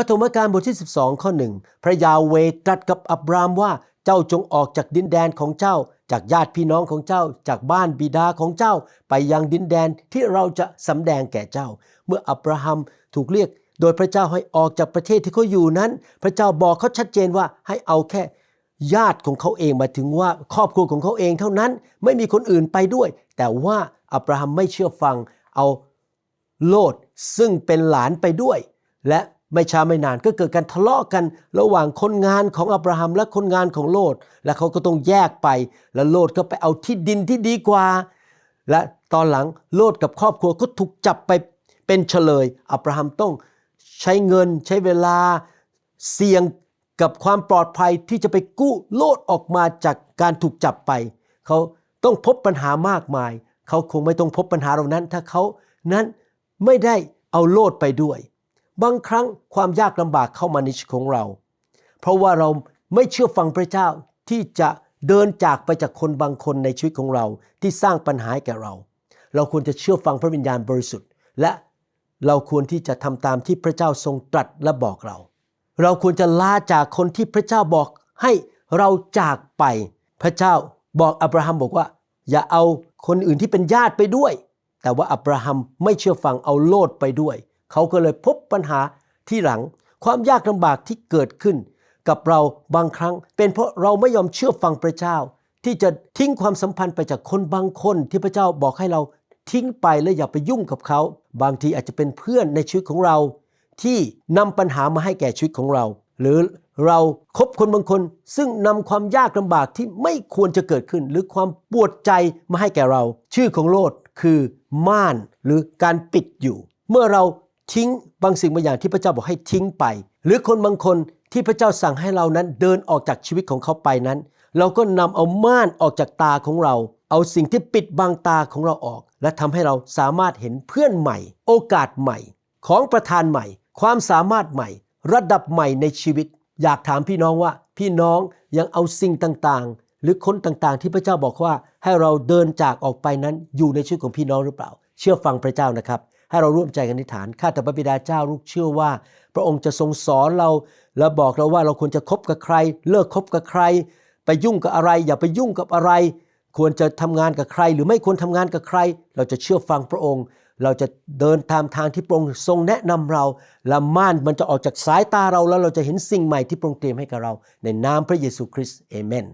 พระธรรมการบทที่ 12 ข้อหนึ่งพระยาเวตรัสกับอับรามว่าเจ้าจงออกจากดินแดนของเจ้า จากญาติพี่น้องของเจ้า จากบ้านบิดาของเจ้า ไปยังดินแดนที่เราจะสำแดงแก่เจ้า เมื่ออับราฮัมถูกเรียก โดยพระเจ้าให้ออกจากประเทศที่เขาอยู่นั้น พระเจ้าบอกเขาชัดเจนว่าให้เอาแค่ญาติของเขาเองมาถึงว่าครอบครัวของเขาเองเท่านั้นไม่มีคนอื่นไปด้วย แต่ว่าอับราฮัมไม่เชื่อฟังเอาโลดซึ่งเป็นหลานไปด้วย และ ไม่ช้าไม่นานก็เกิดการทะเลาะกันระหว่างคนงานของอับราฮัมและคนงานของโลด และเขาก็ต้องแยกไป แล้วโลดก็ไปเอาที่ดินที่ดีกว่า และตอนหลังโลดกับครอบครัวก็ถูกจับไปเป็นเฉลย อับราฮัมต้องใช้เงินใช้เวลาเสี่ยงกับความปลอดภัยที่จะไปกู้โลดออกมาจากการถูกจับไป เขาต้องพบปัญหามากมาย เขาคงไม่ต้องพบปัญหาเหล่านั้น ถ้าเขานั้นไม่ได้เอาโลดไปด้วย บางครั้งความยากลำบากเข้ามาในชีวิตของเรา เพราะว่าเราไม่เชื่อฟังพระเจ้าที่จะเดินจากไปจากคนบางคนในชีวิตของเราที่สร้างปัญหาให้แก่เรา เราควรจะเชื่อฟังพระวิญญาณบริสุทธิ์ และเราควรที่จะทำตามที่พระเจ้าทรงตรัสและบอกเรา เราควรจะลาจากคนที่พระเจ้าบอกให้เราจากไป พระเจ้าบอกอับราฮัมบอกว่า อย่าเอาคนอื่นที่เป็นญาติไปด้วย แต่ว่าอับราฮัมไม่เชื่อฟังเอาโลดไปด้วย เขาก็เลยพบปัญหาที่หลัง ความยากลำบากที่เกิดขึ้น กับเราบางครั้ง เป็นเพราะเราไม่ยอมเชื่อฟังพระเจ้า ที่จะทิ้งความสัมพันธ์ไปจากคนบางคนที่พระเจ้าบอกให้เราทิ้งไปและอย่าไปยุ่งกับเขา บางทีอาจจะเป็นเพื่อนในชีวิตของเรา ที่นำปัญหามาให้แก่ชีวิตของเรา หรือเราคบคนบางคน ซึ่งนำความยากลำบากที่ไม่ควรจะเกิดขึ้น หรือความปวดใจมาให้แก่เรา ชื่อของโลดคือม่านหรือการปิดอยู่ เมื่อเรา ทิ้งบางสิ่งบางอย่างที่พระเจ้าบอกให้ทิ้งไป หรือคนบางคนที่พระเจ้าสั่งให้เรานั้นเดินออกจากชีวิตของเขาไปนั้น เราก็นำเอาม่านออกจากตาของเรา เอาสิ่งที่ปิดบังตาของเราออก และทำให้เราสามารถเห็นเพื่อนใหม่ โอกาสใหม่ ของประธานใหม่ ความสามารถใหม่ ระดับใหม่ในชีวิต อยากถามพี่น้องว่า พี่น้องยังเอาสิ่งต่างๆ หรือคนต่างๆ ที่พระเจ้าบอกว่าให้เราเดินจากออกไปนั้นอยู่ในชีวิตของพี่น้องหรือเปล่า เชื่อฟังพระเจ้านะครับ ให้เราร่วมใจกันอธิษฐาน ข้าแต่พระบิดาเจ้าลูกเชื่อว่า พระองค์จะทรงสอนเรา และบอกเราว่าเราควรจะคบกับใคร เลิกคบกับใคร ไปยุ่งกับอะไร อย่าไปยุ่งกับอะไร ควรจะทำงานกับใคร หรือไม่ควรทำงานกับใคร เราจะเชื่อฟังพระองค์ เราจะเดินตามทางที่พระองค์ทรงแนะนำเรา และม่านมันจะออกจากสายตาเราแล้วเราจะเห็นสิ่งใหม่ที่พระองค์เตรียมให้กับเรา ในนามพระเยซูคริสต์เอเมน